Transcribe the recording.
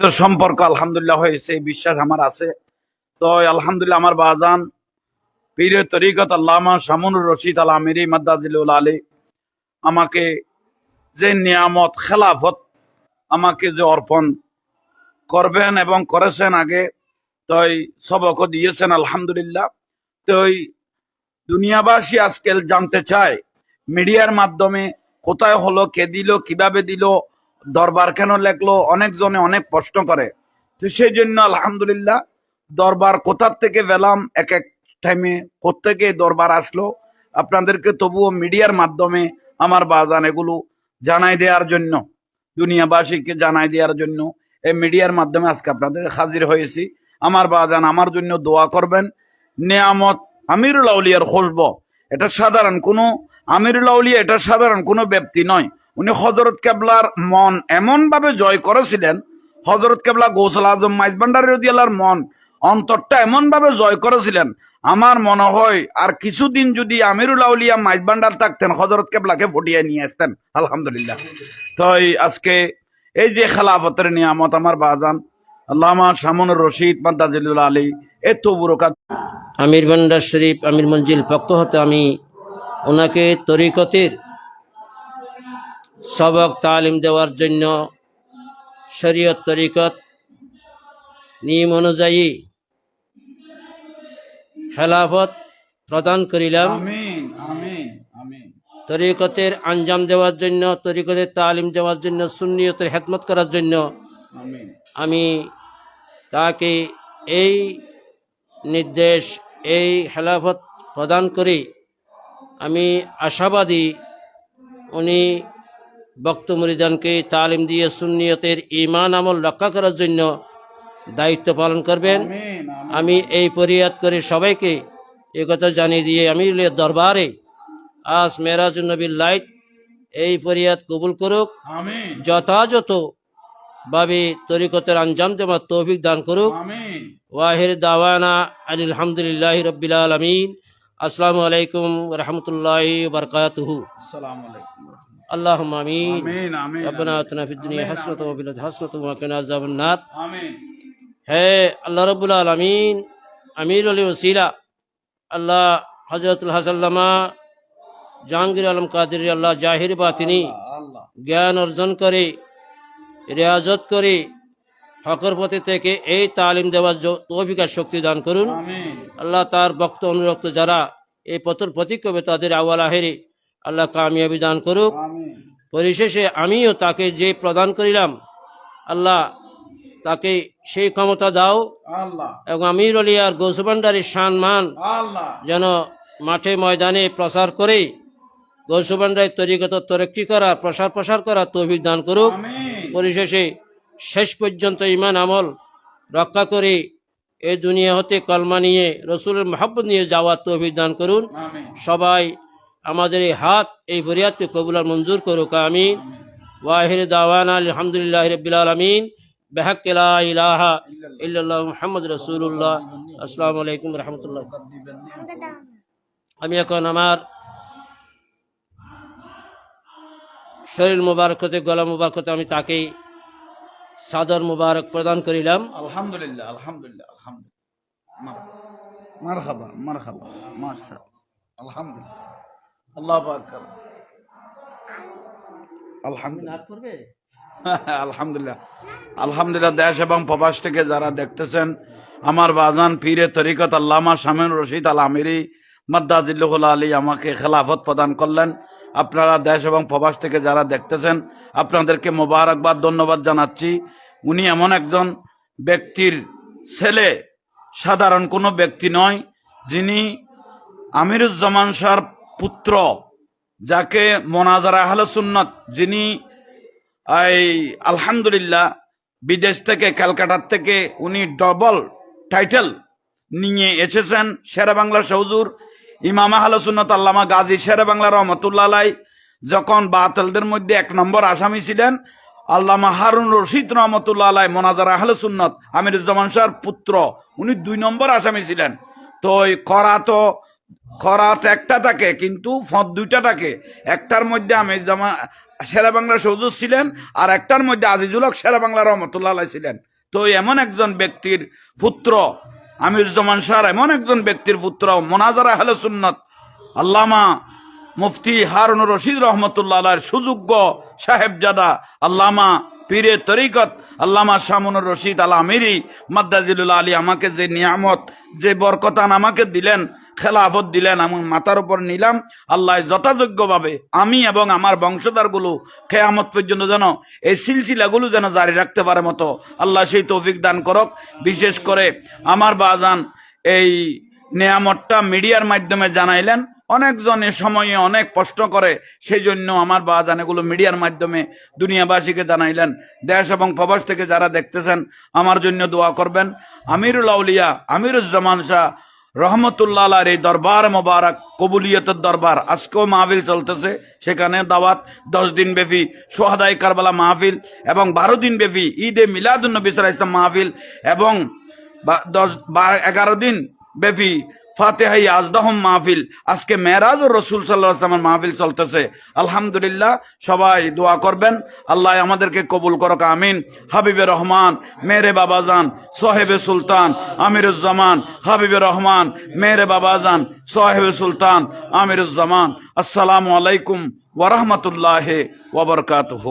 সম্পর্ক আলহামদুলিল্লাহ হয়েছে বিশ্বাস আমার আছে। তো আলহামদুলিল্লাহ আমার বাজান, পীরে তরিকত আল্লামা শামুনুর রশিদ আল আমিরি মাদ্দাজিলুল আলী, আমাকে যে নিয়ামত, খেলাফত আমাকে যে অর্পণ করবেন এবং করেছেন আগে তই সবক দিয়েছেন আলহামদুলিল্লাহ। তই দুনিয়াবাসী আজকাল জানতে চায়, মিডিয়ার মাধ্যমে কোথায় হলো, কে দিল, কীভাবে দিল দরবার কেন লেখলো? অনেকজনে অনেক প্রশ্ন করে। তো সেই জন্য আলহামদুলিল্লাহ, দরবার কোথার থেকে পেলাম? এক এক টাইমে কোথেকে দরবার আসলো। আপনাদেরকে তবুও মিডিয়ার মাধ্যমে আমার বাজান এগুলো জানাই দেওয়ার জন্য, দুনিয়াবাসীকে জানাই দেওয়ার জন্য, এই মিডিয়ার মাধ্যমে আজকে আপনাদের হাজির হয়েছি। আমার বাজান আমার জন্য দোয়া করবেন। নিয়ামত আমিরুল আউলিয়ার খুশব। এটা সাধারণ কোনো, আমিরুল আউলিয়া এটা সাধারণ কোনো ব্যক্তি নয়। উনি হজরত কেবলার মন এমন ভাবে জয় করেছিলেন হজরত কেবলা গৌসল আজম মাইজবান্ডার রদিয়ালার মন অন্তরটা এমন ভাবে জয় করেছিলেন, আমার মনে হয় আর কিছুদিন যদি আমিরুল আউলিয়া মাইজবান্ডার থাকতেন হজরত কেবলাকে ফুটিয়ে নিয়ে আসতেন। আলহামদুলিল্লাহ। তো আজকে এই যে খেলাফতের নিয়ামত আমার বাজান, আল্লামা শামুনুর রশিদ মাদ্দাজিলুল আলী, এত বুরকাত আমির ভান্ডার শরীফ, আমির মঞ্জিল পক্ষ হতে আমি ওনাকে তরিকতের সবক তালিম দেওয়ার জন্য শরীয়ত তরিকত নিয়ম অনুযায়ী খেলাফত প্রদান করিলাম। তরিকতের আঞ্জাম দেওয়ার জন্য তরিকতের তালিম দেওয়ার জন্য সুন্নিয়তের হেদমত করার জন্য আমি তাকে এই নির্দেশ এই খেলাফত প্রদান করে। আমি আশাবাদী উনি বক্ত মুরিদানকে তালিম দিয়ে সুন্নিয়তের ইমান আমল রক্ষা করার জন্য দায়িত্ব পালন করবেন। আমি এই পরিয়াদ করে সবাইকে একথা জানিয়ে দিয়ে আমি দরবারে আজ মেরাজ নবীর লাইট এই পরিয়াদ কবুল করুক। যথাযথ ভাবে তরিকতের আঞ্জাম দেওয়ার তৌফিক দান করুক। ওয়াহির দাওয়ানা আলহামদুলিল্লাহ রবিল আলমিন। আসসালামু আলাইকুম রহমতুল্লাহ বরকাতুহু আসসালামু আলাইকুম আল্লাহ আমিন আমিন আমিন ربنا اتنا في الدنيا حسنة وفي الآخرة حسنة وقنا عذاب النار আমিন হে আল্লাহ রব্বুল আলমিন আমির আলী ওসিলা আল্লাহ হজরতুল হাসাল্লামা জাহাঙ্গীর আলম কাদির আল্লাহ জাহির বাতিনি আল্লাহ জ্ঞান অর্জন করে রেয়াজত করে হকর পথে থেকে এই তালিম দেওয়ার জ- তৌফিক আর শক্তি দান করুন। আল্লাহ তার ভক্ত অনুরক্ত যারা এই পথর প্রতীক হবে তাদের আওয়াল আহেরে আল্লাহ কামিয়াবি দান করুক। পরিশেষে আমিও তাকে যে প্রদান করিলাম আল্লাহ তাকে সেই ক্ষমতা দাও। এবং আমির আলিয়ার গৌসুবান্ডারের সম্মান যেন মাঠে ময়দানে প্রচার করে গৌসুবান্ডারের তরিগত তরক্কি করা প্রসার প্রসার করা তৌফিক দান করুক। পরিশেষে শেষ পর্যন্ত ইমান আমল রক্ষা করে। এই দুনিয়া হতে কলমা নিয়ে রসুলের মহাব্বত নিয়ে যাওয়ার তৌফিক দান করুন। সবাই আমাদের এই হাত এই ফরিয়াদকে কবুল আর মঞ্জুর করুক আমিন। ওয়াহির দাওয়ান আলহামদুলিল্লাহ রবিল আলমিন। বেহাক লা ইলাহা ইল্লাল্লাহ মুহাম্মদ রাসূলুল্লাহ। আসসালামু আলাইকুম রহমতুল্লাহ। আমি এখন আমার শরীর মুবারক হতে গলা মুবারক হতে আমি তাকে সাদর মুবারক প্রদান করিলাম। আলহামদুলিল্লাহ আলহামদুলিল্লাহ আলহামদুলিল্লাহ। মারহাবা মারহাবা মাশা আলহামদুলিল্লাহ। আল্লাহ আলহামদুলিল্লাহ। আলহামদুলিল্লাহ। দেশ এবং প্রবাস থেকে যারা দেখতেছেন আমার বাজান পীরে তরিকত আল্লামা শামিন রশিদ আল আমিরি মাদ্দাজিল্লুল আলী আমাকে খেলাফত প্রদান করলেন। আপনারা দেশ এবং প্রবাস থেকে যারা দেখতেছেন, আপনাদেরকে মোবারকবাদ ধন্যবাদ জানাচ্ছি। উনি এমন একজন ব্যক্তির ছেলে, সাধারণ কোনো ব্যক্তি নয়, যিনি আমিরুজ্জামান শাহর পুত্র, যাকে মোনাজার আহলে সুন্নত, যিনি এই আলহামদুলিল্লাহ বিদেশ থেকে, ক্যালকাটার থেকে উনি ডবল টাইটেল নিয়ে এসেছেন, শেরে বাংলা সৌজুর। ইমাম আহলে সুন্নত আল্লামা গাজী শেরে বাংলা রহমতুল্লাহ আলাই যখন বাতেলদের মধ্যে এক নম্বর আসামি ছিলেন, আল্লামা হারুন রশিদ রহমতুল্লাহ আলাই মোনাজার আহলে সুন্নত আমিরুজ্জামান শাহর পুত্র, উনি দুই নম্বর আসামি ছিলেন। তো এই করা তো খরাত একটা থাকে, কিন্তু ফদ দুইটা থাকে। একটার মধ্যে আমি জামা শেরা বাংলা সৌজুদ ছিলেন, আর একটার মধ্যে আজিজুল হক শেরা বাংলা রহমতুল্লাহ ছিলেন। তো এমন একজন ব্যক্তির পুত্র আমিরুজ্জামান সাহার এমন একজন ব্যক্তির পুত্র মোনাজারা আহলে সুন্নত আল্লামা মুফতি হারুন রশিদ রহমতুল্লাহ সুযোগ্য সাহেবজাদা আল্লামা পীরে তরিকত আল্লামা শামুনুর রশিদ আল আমিরি মাদ্দাজিলুল আলী আমাকে যে নিয়ামত, যে বরকতান আমাকে দিলেন, খেলাফত দিলেন, আমি মাথার উপর নিলাম, আল্লাহ যথাযোগ্যভাবে আমি এবং আমার বংশধরগুলো খেয়ামত পর্যন্ত যেন এই সিলসিলাগুলো যেন জারি রাখতে পারে মতো আল্লাহ সেই তৌফিক দান করক। বিশেষ করে আমার বাজান এই নেয়ামতটা মিডিয়ার মাধ্যমে জানাইলেন। অনেকজন এ সময়ে অনেক প্রশ্ন করে সেই জন্য আমার বাজান এগুলো মিডিয়ার মাধ্যমে দুনিয়াবাসীকে জানাইলেন। দেশ এবং প্রবাস থেকে যারা দেখতেছেন, আমার জন্য দোয়া করবেন। আমিরুল আউলিয়া, আমিরুজ্জামান শাহ, রহমতুল্লাহ এই দরবার মোবারক, কবুলিয়তের দরবার, আজকেও মাহফিল চলতেছে। সেখানে দাওয়াত, দশ দিন ব্যাপী সোহাদাই কারবালা মাহফিল এবং বারো দিন ব্যাপী ঈদে মিলাদুন্নবী সাল্লাল্লাহু আলাইহি ওয়াসাল্লাম মাহফিল এবং দশ এগারো দিন ব্যাপী ফাতেহাই আজদহম মাহফিল। আজকে মেরাজ ও রসুল সাল্লাহ আসলামের মাহফিল চলতেছে। আলহামদুলিল্লাহ, সবাই দোয়া করবেন। আল্লাহ আমাদেরকে কবুল করক, আমিন। হাবিবে রহমান মেরে বাবাজান, সোহেবে সুলতান, আমিরুজ্জামান, হাবিবে রহমান মেরে বাবাজান, সোহেবে সুলতান, আমিরুজ্জামান। আসসালামু আলাইকুম ওরহমতুল্লাহ ওবরকাতহ